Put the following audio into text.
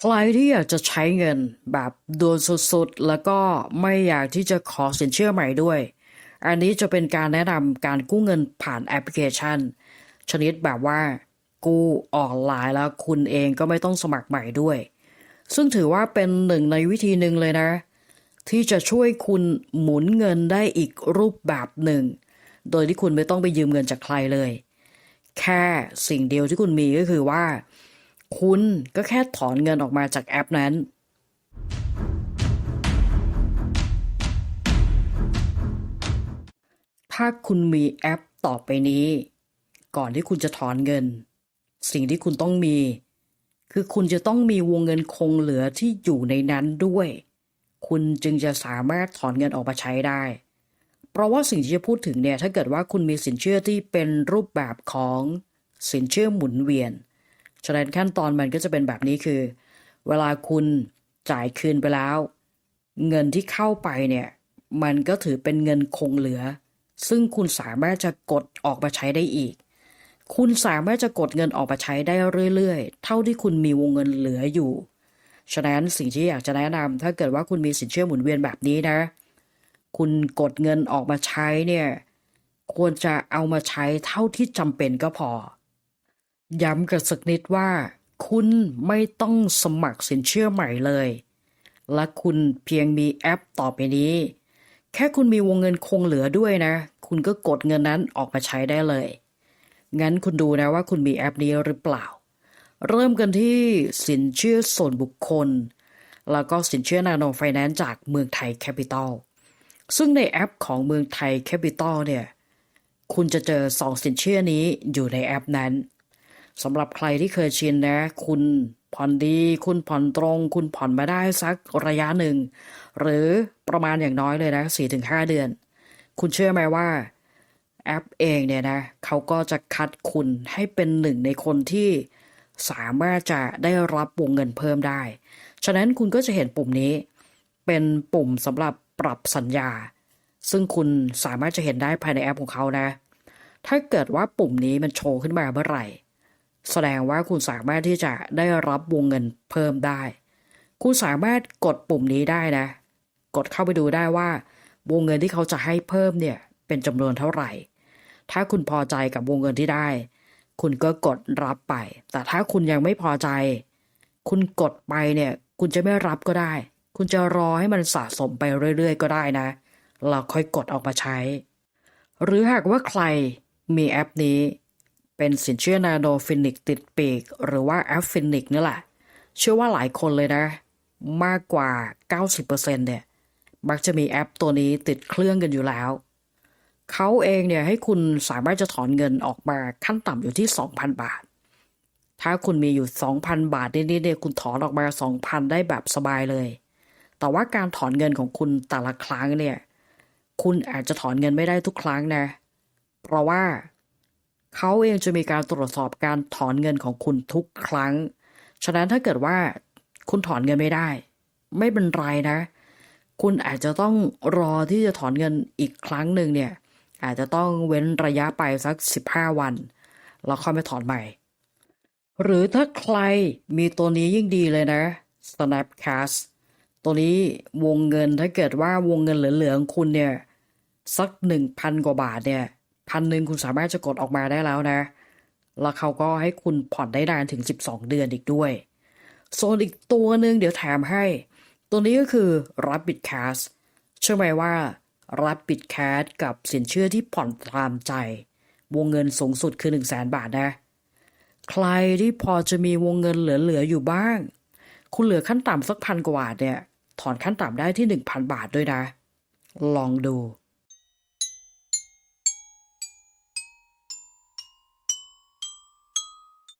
ใครที่อยากจะใช้เงินแบบด่วนสุดๆ แล้วก็ไม่อยากที่จะขอสินเชื่อใหม่ด้วย อันนี้จะเป็นการแนะนำการกู้เงินผ่านแอปพลิเคชัน ชนิดแบบว่า กู้ออนไลน์แล้วคุณเองก็ไม่ต้องสมัครใหม่ด้วย ซึ่งถือว่าเป็นหนึ่งในวิธีหนึ่งเลยนะ ที่จะช่วยคุณหมุนเงินได้อีกรูปแบบหนึ่ง โดยที่คุณไม่ต้องไปยืมเงินจากใครเลย แค่สิ่งเดียวที่คุณมีก็คือว่า คุณก็แค่ถอนเงินออกมาจากแอปนั้นถ้าคุณมีแอปต่อไปนี้ ก่อนที่คุณจะถอนเงิน สิ่งที่คุณต้องมี คือคุณจะต้องมีวงเงินคงเหลือที่อยู่ในนั้นด้วย คุณจึงจะสามารถถอนเงินออกมาใช้ได้ เพราะว่าสิ่งที่จะพูดถึงเนี่ยถ้าเกิดว่าคุณมีสินเชื่อที่เป็นรูปแบบของสินเชื่อหมุนเวียน ฉะนั้นขั้นตอนมันก็จะเป็นแบบนี้คือ เวลาคุณจ่ายคืนไปแล้ว เงินที่เข้าไปเนี่ย มันก็ถือเป็นเงินคงเหลือ ซึ่งคุณสามารถจะกดออกมาใช้ได้อีก คุณสามารถจะกดเงินออกมาใช้ได้เรื่อยๆ เท่าที่คุณมีวงเงินเหลืออยู่ ฉะนั้นสิ่งที่อยากจะแนะนำถ้าเกิดว่าคุณมีสินเชื่อหมุนเวียนแบบนี้นะ คุณกดเงินออกมาใช้เนี่ยควรจะเอามาใช้เท่าที่จำเป็นก็พอ ย้ำกันสักนิดว่า คุณไม่ต้องสมัครสินเชื่อใหม่เลย และคุณเพียงมีแอปต่อไปนี้ แค่คุณมีวงเงินคงเหลือด้วยนะ คุณก็กดเงินนั้นออกมาใช้ได้เลย งั้นคุณดูนะว่าคุณมีแอปนี้หรือเปล่า เริ่มกันที่สินเชื่อส่วนบุคคล แล้วก็สินเชื่อนาโนไฟแนนซ์จากเมืองไทยแคปิตอลซึ่งในแอปของเมืองไทยแคปิตอลเนี่ย คุณจะเจอสองสินเชื่อนี้อยู่ในแอปนั้น สำหรับใครที่เคยชินนะ คุณผ่อนดี คุณผ่อนตรง คุณผ่อนมาได้สักระยะหนึ่ง หรือประมาณอย่างน้อยเลยนะ4-5เดือน คุณเชื่อไหมว่าแอปเองเนี่ยนะเขาก็จะคัดคุณให้เป็นหนึ่งในคนที่สามารถจะได้รับวงเงินเพิ่มได้ ฉะนั้นคุณก็จะเห็นปุ่มนี้ เป็นปุ่มสำหรับปรับสัญญา ซึ่งคุณสามารถจะเห็นได้ภายในแอปของเขานะ ถ้าเกิดว่าปุ่มนี้มันโชว์ขึ้นมาเมื่อไหร่ แสดงว่าคุณสามารถที่จะได้รับวงเงินเพิ่มได้ คุณสามารถกดปุ่มนี้ได้นะ กดเข้าไปดูได้ว่า วงเงินที่เขาจะให้เพิ่มเนี่ยเป็นจำนวนเท่าไหร่ ถ้าคุณพอใจกับวงเงินที่ได้ คุณก็กดรับไป แต่ถ้าคุณยังไม่พอใจ คุณกดไปเนี่ย คุณจะไม่รับก็ได้ คุณจะรอให้มันสะสมไปเรื่อย ๆ ก็ได้นะ เราค่อยกดออกมาใช้ หรือหากว่าใครมีแอปนี้ เป็นสินเชื่อนาโนฟินิกติดปีก หรือว่าแอปฟินิกนี่แหละ เชื่อว่าหลายคนเลยนะ มากกว่า 90%เนี่ย มักจะมีแอปตัวนี้ติดเครื่องกันอยู่แล้ว เขาเองเนี่ยให้คุณสามารถจะถอนเงินออกมาขั้นต่ำอยู่ที่ 2,000 บาท ถ้าคุณมีอยู่ 2,000 บาทนิดๆเนี่ยคุณถอนออกมา 2,000 ได้แบบสบายเลย แต่ว่าการถอนเงินของคุณแต่ละครั้งเนี่ย คุณอาจจะถอนเงินไม่ได้ทุกครั้งนะ เพราะว่า เขาเองจะมีการตรวจสอบการถอนเงินของคุณทุกครั้ง ฉะนั้นถ้าเกิดว่าคุณถอนเงินไม่ได้ ไม่เป็นไรนะ คุณอาจจะต้องรอที่จะถอนเงินอีกครั้งหนึ่งเนี่ยอาจจะต้องเว้นระยะไปสัก 15 วัน แล้วค่อยไปถอนใหม่ หรือถ้าใครมีตัวนี้ยิ่งดีเลยนะ Snapcast ตัวนี้วงเงินถ้าเกิดว่าวงเงินเหลือๆของคุณเนี่ยสักหนึ่งพันกว่าบาทเนี่ย พันหนึ่งคุณสามารถจะกดออกมาได้แล้วนะ แล้วเขาก็ให้คุณผ่อนได้นานถึง 12 เดือนอีกด้วยส่วนอีกตัวหนึ่งเดี๋ยวแถมให้ ตัวนี้ก็คือ Rapid Cash เชื่อไหมว่า Rapid Cash กับสินเชื่อที่ผ่อนตามใจ วงเงินสูงสุดคือ 1 0 0 0 0แบาทนะ ใครที่พอจะมีวงเงินเหลือๆอยู่บ้าง คุณเหลือขั้นต่ำสักพันกว่าบาทเนี่ย ถอนขั้นต่ำได้ที่ 1,000 บาทด้วยนะ ลองดู